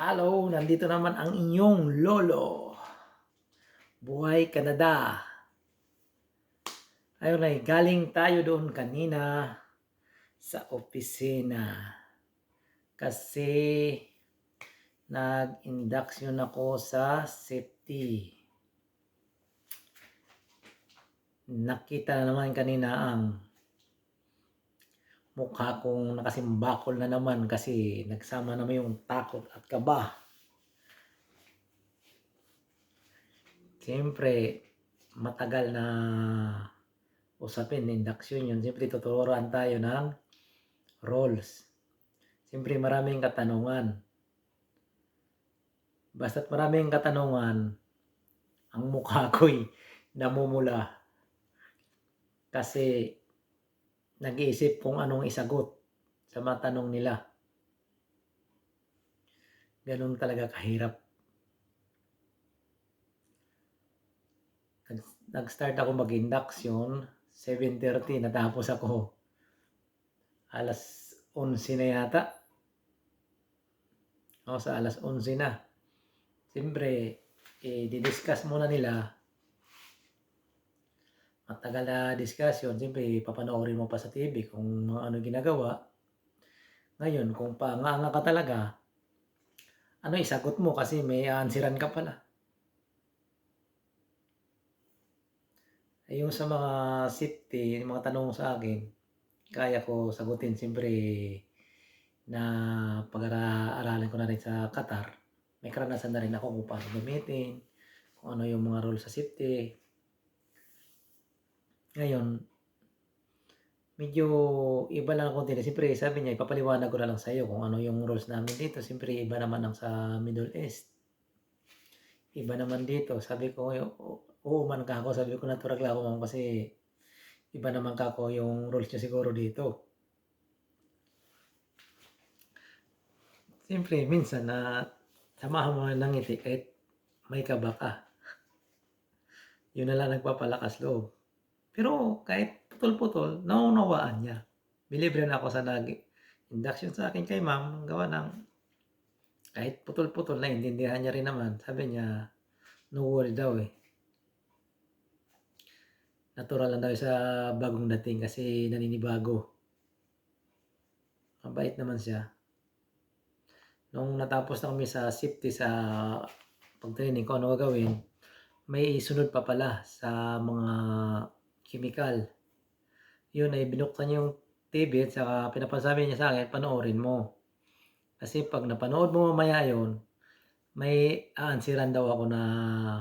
Hello, nandito naman ang inyong lolo. Buhay Canada. Ayun ay galing tayo doon kanina sa opisina. Kasi nag-induction ako sa safety. Nakita na naman kanina ang mukha kong nakasimbakol na naman kasi nagsama naman yung takot at kaba. Siyempre, matagal na usapin, induction yun. Siyempre, tuturuan tayo ng roles. Siyempre, maraming katanungan. Basta't maraming katanungan, ang mukha ko'y namumula. Kasi, nag-iisip kung anong isagot sa mga tanong nila. Ganun talaga kahirap. Nag- Nag-start ako mag-induction, 7.30, natapos ako. Alas 11 na yata. O, sa alas 11 na. Siyempre, eh, didiscuss muna nila matagal na discussion, siyempre papanoorin mo pa sa TV kung ano ginagawa. Ngayon, kung paanganga ka talaga, ano isagot mo kasi may answeran ka pala. Eh, yung sa mga safety, mga tanong sa akin, kaya ko sagutin siyempre na pag-aralan ko na rin sa Qatar. May karanasan na rin ako kung paano gamitin, kung ano yung mga rules sa safety, ngayon, medyo iba lang konti na. Siyempre, sabi niya, ipapaliwanag ko na lang sa iyo kung ano yung rules namin dito. Siyempre, iba naman ang sa Middle East. Iba naman dito. Sabi ko, oo man ka ako. Sabi ko, natural ako ma'am kasi iba naman ka ako yung rules niya siguro dito. Siyempre, minsan na samahan mo ng ngiti kahit may kaba ka. Yun na lang nagpapalakas loob. Pero kahit putol-putol, naunawaan niya. Bilibre na ako sa nag-induction sa akin kay ma'am, gawa ng kahit putol-putol na intindihan niya rin naman. Sabi niya, no worry daw eh. Natural lang daw sa bagong dating kasi naninibago. Mabait naman siya. Nung natapos na kami sa safety sa pag-training ko ano gagawin, may sunod pa pala sa mga chemical. Yun ay binuksan yung TV at saka pinapasabi niya sa akin, panoorin mo. Kasi pag napanood mo mamaya yun, may aansiran daw ako na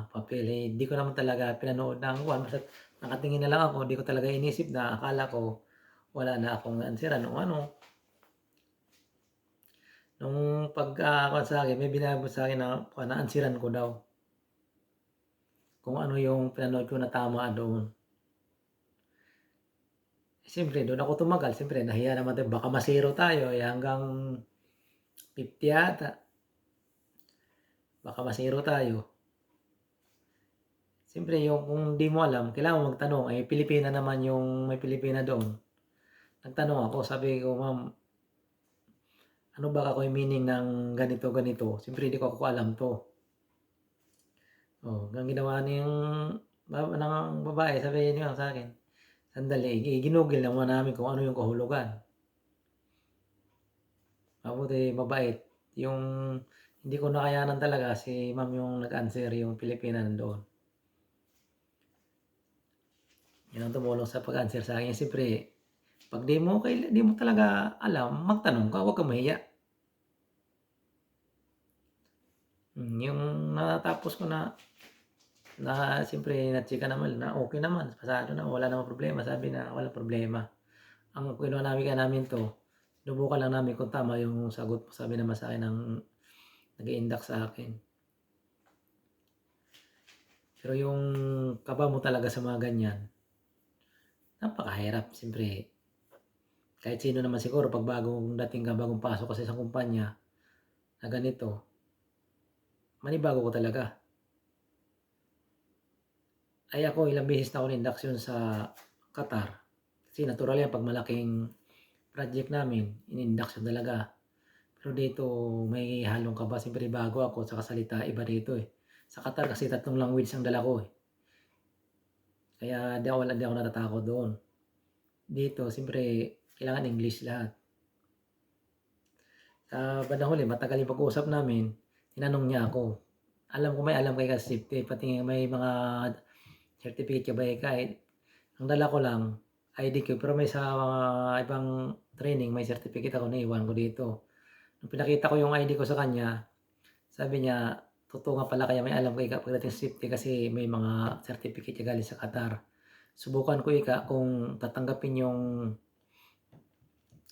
papel. Eh, hindi ko naman talaga pinanood ng one. Basta nakatingin na lang ako, hindi ko talaga inisip na akala ko wala na akong aansiran o ano. Nung pag uh, sa akin, may binabot sa akin na naansiran ko daw. Kung ano yung pinanood ko na tama doon. Siyempre, doon ako tumagal. Siyempre, nahiya naman tayo. Baka masiro tayo. Eh, hanggang 50 yata. Baka masiro tayo. Siyempre, yung kung di mo alam, kailangan mo magtanong. Eh, Pilipina naman yung may Pilipina doon. Nagtanong ako, sabi ko, ma'am, ano ba ako yung meaning ng ganito, ganito? Siyempre, hindi ko ako alam to. Oh, ang ginawa niyang ng babae, sabi niya sa akin, Sandali, ginugil naman namin kung ano yung kahulugan. Mabuti, mabait. Yung hindi ko nakayanan talaga si ma'am yung nag-answer yung Pilipina nandoon. Yan ang tumulong sa pag-answer sa akin. Siyempre, pag di mo, kay, di mo talaga alam, magtanong ka, huwag ka mahiya. Hmm, yung natapos ko na na siyempre na-checka naman na okay naman, pasado na, wala namang problema. Sabi na wala problema. Ang kinuha namin ka namin to, lubukan lang namin kung tama yung sagot mo. Sabi naman sa akin ng nag-i-induct sa akin. Pero yung kaba mo talaga sa mga ganyan, napakahirap. Siyempre, kahit sino naman siguro, pag bagong dating ka, bagong pasok ka sa kumpanya, na ganito, manibago ko talaga ay ako ilang beses na ako induction sa Qatar. Kasi natural yan pag malaking project namin, in-induction talaga. Pero dito may halong kaba, siyempre bago ako sa salita iba dito eh. Sa Qatar kasi tatlong language ang dala ko eh. Kaya di ako, di ako natatakot doon. Dito, siyempre, kailangan English lahat. Sa bandang huli, matagal yung pag-uusap namin, tinanong niya ako. Alam ko may alam kay ka safety, pati may mga certificate ba eh, kahit ang dala ko lang, ID ko, pero may sa mga ibang training, may certificate ako na iwan ko dito. Nung pinakita ko yung ID ko sa kanya, sabi niya, totoo nga pala kaya may alam ko ika pagdating sa safety kasi may mga certificate galing sa Qatar. Subukan ko ika kung tatanggapin yung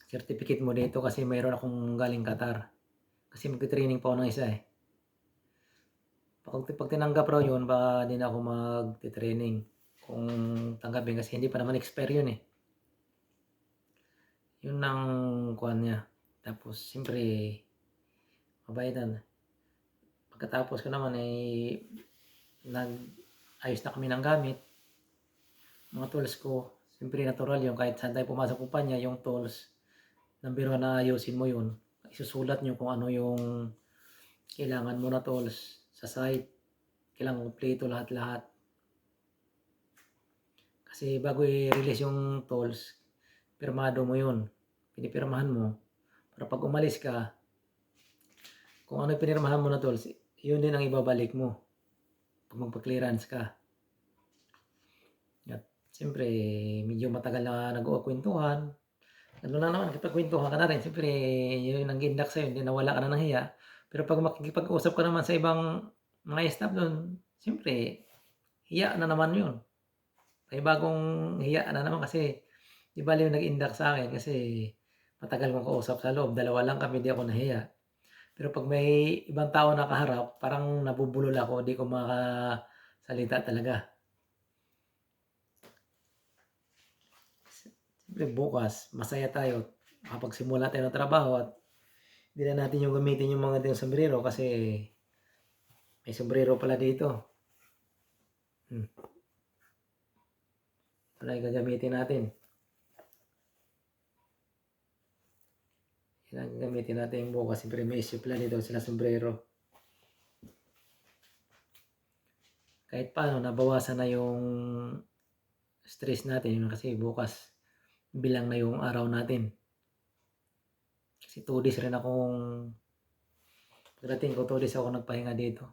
certificate mo dito kasi mayroon akong galing Qatar. Kasi magti-training pa ako ng isa eh. Pag, pag tinanggap raw yun, baka din ako magti-training kung tanggapin kasi hindi pa naman expire yun eh. Yun ang kuhan niya. Tapos, siyempre, mabayadan. Pagkatapos ko naman ay nag-ayos na kami ng gamit. Mga tools ko, siyempre natural yung kahit saan tayo pumasok kumpanya, yung tools, number one na ayusin mo yun. Isusulat nyo kung ano yung kailangan mo na tools sa site. Kailangan kompleto lahat-lahat. Kasi bago i-release yung tools, pirmado mo yun. Pinipirmahan mo. Para pag umalis ka, kung ano pinirmahan mo na tools, yun din ang ibabalik mo. Pag magpa-clearance ka. At siyempre, medyo matagal na nag-uukwentuhan. Ano na naman, kipagkwentuhan ka na rin. Siyempre, yun ang gindak sa'yo, hindi nawala ka na ng hiya. Pero pag makikipag-usap ka naman sa ibang mga staff doon, siyempre, hiya na naman yun. May bagong hiya na naman kasi, di ba yung nag-indak sa akin kasi matagal kong kausap sa loob. Dalawa lang kami, di ako nahiya. Pero pag may ibang tao nakaharap, parang nabubulol ako, di ko makasalita talaga. Siyempre bukas, masaya tayo. Makapagsimula tayo ng trabaho at hindi na natin yung gamitin yung mga yung sombrero kasi may sombrero pala dito. Hmm. Wala yung gagamitin natin. Yan ang gagamitin natin yung bukas. Siyempre may issue pala dito sila sombrero. Kahit paano, nabawasan na yung stress natin kasi bukas bilang na yung araw natin. Kasi 2 days rin akong pagdating ko 2 days ako nagpahinga dito.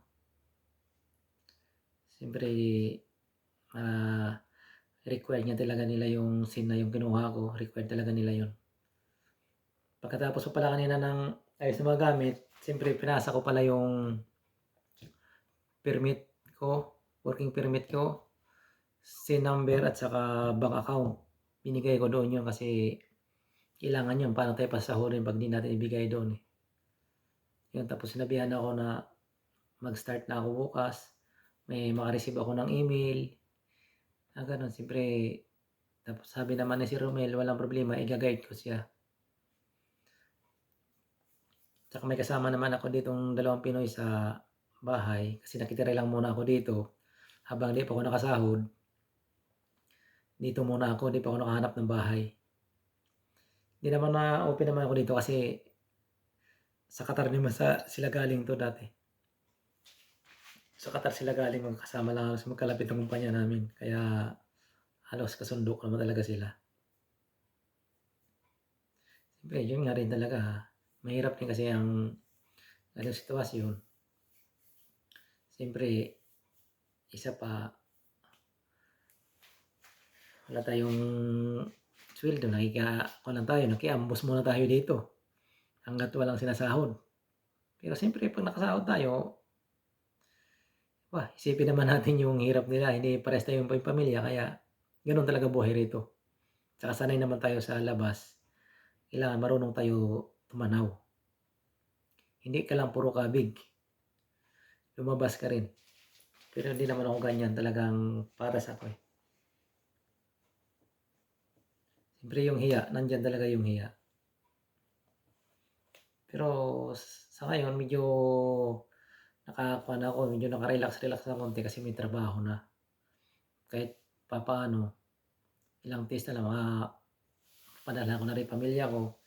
Siyempre uh, required niya talaga nila yung scene na yung kinuha ko. Required talaga nila yun. Pagkatapos ko pala kanina ng ayos na mga gamit, siyempre pinasa ko pala yung permit ko, working permit ko, SIN number at saka bank account binigay ko doon yun kasi kailangan yun. Paano tayo pasahurin pag di natin ibigay doon eh. Yun, tapos sinabihan ako na mag-start na ako bukas. May makareceive ako ng email. Ah, ganun. Siyempre, tapos sabi naman ni si Romel, walang problema, i-guide ko siya. Tsaka may kasama naman ako ditong dalawang Pinoy sa bahay kasi nakitira lang muna ako dito habang di pa ako nakasahod dito muna ako, hindi pa ako nakahanap ng bahay. Hindi naman na-open naman ako dito kasi sa Qatar naman sa, sila galing to dati. Sa Qatar sila galing, kasama lang halos magkalapit ng kumpanya namin. Kaya halos kasundo ko naman talaga sila. Siyempre, yun nga rin talaga. Mahirap din kasi ang ganong sitwasyon. Siyempre, isa pa, wala tayong sweldo, nakika, lang tayo, nakiambos muna tayo dito. Hanggat walang sinasahod. Pero siyempre, pag nakasahod tayo, wah, isipin naman natin yung hirap nila. Hindi pares tayo yung pamilya, kaya ganun talaga buhay rito. Saka sanay naman tayo sa labas. Kailangan marunong tayo tumanaw. Hindi ka lang puro kabig. Lumabas ka rin. Pero hindi naman ako ganyan talagang para sa ako eh. Siyempre yung hiya, nandyan talaga yung hiya. Pero sa ngayon, medyo nakakuha na ako, medyo nakarelax-relax na konti kasi may trabaho na. Kahit papaano, ilang test na lang, makapadala ko na rin pamilya ko.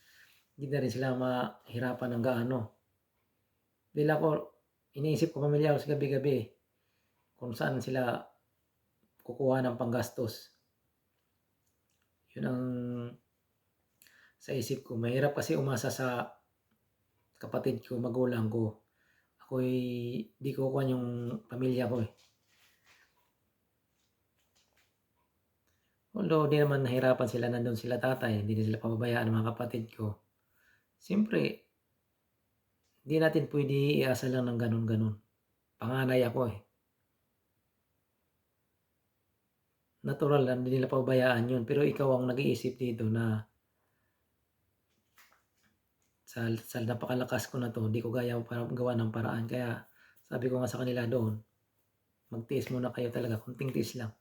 Hindi na rin sila mahirapan ng gaano. Dahil ako, iniisip ko pamilya ko sa gabi-gabi kung saan sila kukuha ng panggastos. Yun ang sa isip ko. Mahirap kasi umasa sa kapatid ko, magulang ko. Ako'y di ko kuha yung pamilya ko eh. Although di naman nahirapan sila, nandun sila tatay, hindi na sila pababayaan mga kapatid ko. Siyempre, di natin pwede iasa lang ng ganun-ganun. Panganay ako eh. Natural lang, hindi nila pabayaan yun. Pero ikaw ang nag-iisip dito na sa, sa napakalakas ko na to, hindi ko gaya para gawa ng paraan. Kaya sabi ko nga sa kanila doon, magtiis muna kayo talaga, kunting tiis lang.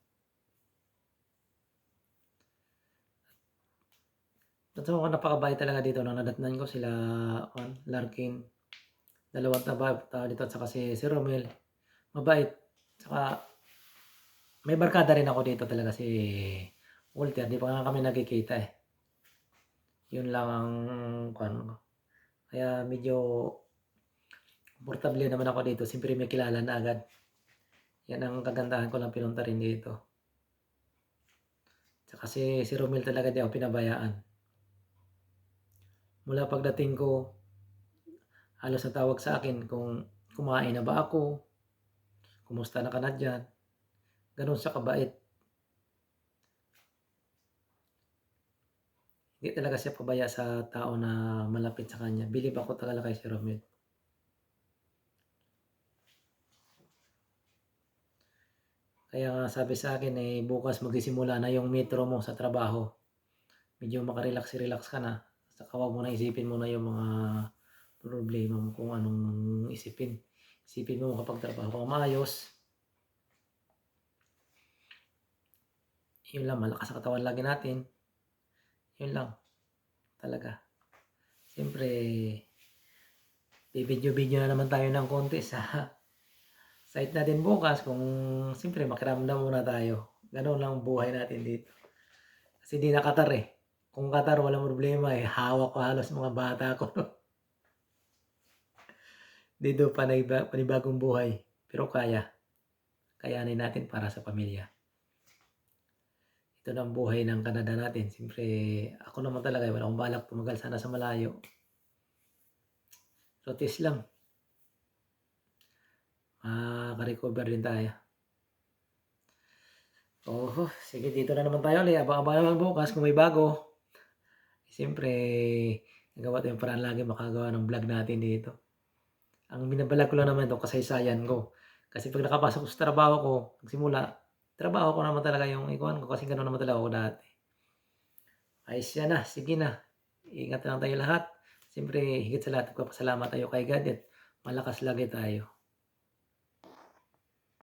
At so, ako napakabait talaga dito nang nadatnan ko sila on Larkin. Dalawang taba tao dito at saka si, si Romel. Mabait. Saka may barkada rin ako dito talaga si Walter. Di pa nga kami nagkikita eh. Yun lang ang kwan ko. Kaya medyo komportable naman ako dito. Siyempre may kilala na agad. Yan ang kagandahan ko lang pinunta rin dito. Tsaka si, si Romel talaga di ako pinabayaan mula pagdating ko, halos natawag sa akin kung kumain na ba ako, kumusta na ka na dyan. Ganun siya kabait. Hindi talaga siya pabaya sa tao na malapit sa kanya. Bilib ako talaga kay si Romel. Kaya nga sabi sa akin eh, bukas magsisimula na yung metro mo sa trabaho. Medyo makarelax-relax ka na. Saka wag mo na isipin mo na yung mga problema mo kung anong isipin. Isipin mo kapag trabaho ka maayos. Yun lang, malakas sa katawan lagi natin. Yun lang. Talaga. Siyempre, bibidyo-bidyo na naman tayo ng konti sa site natin bukas kung siyempre makiramdam muna tayo. Ganun lang ang buhay natin dito. Kasi di nakatar eh. Kung Qatar, walang problema eh. Hawak ko halos mga bata ko. Dito, paniba, panibagong buhay. Pero kaya. Kayanin natin para sa pamilya. Ito na ang buhay ng Canada natin. Siyempre, ako naman talaga, eh, wala akong balak tumagal sana sa malayo. Rotis lang. Makaka-recover din tayo. Oh, sige, dito na naman tayo ulit. Abang-abang bukas kung may bago. Siyempre, nagawa tayong paraan lagi makagawa ng vlog natin dito. Ang binabalag ko lang naman ito, kasaysayan ko. Kasi pag nakapasok ko sa trabaho ko, nagsimula, trabaho ko naman talaga yung ikuan ko kasi gano'n naman talaga ako dati. Ayos yan na, sige na. Ingat lang tayo lahat. Siyempre, higit sa lahat, pasalamat tayo kay God at malakas lagi tayo.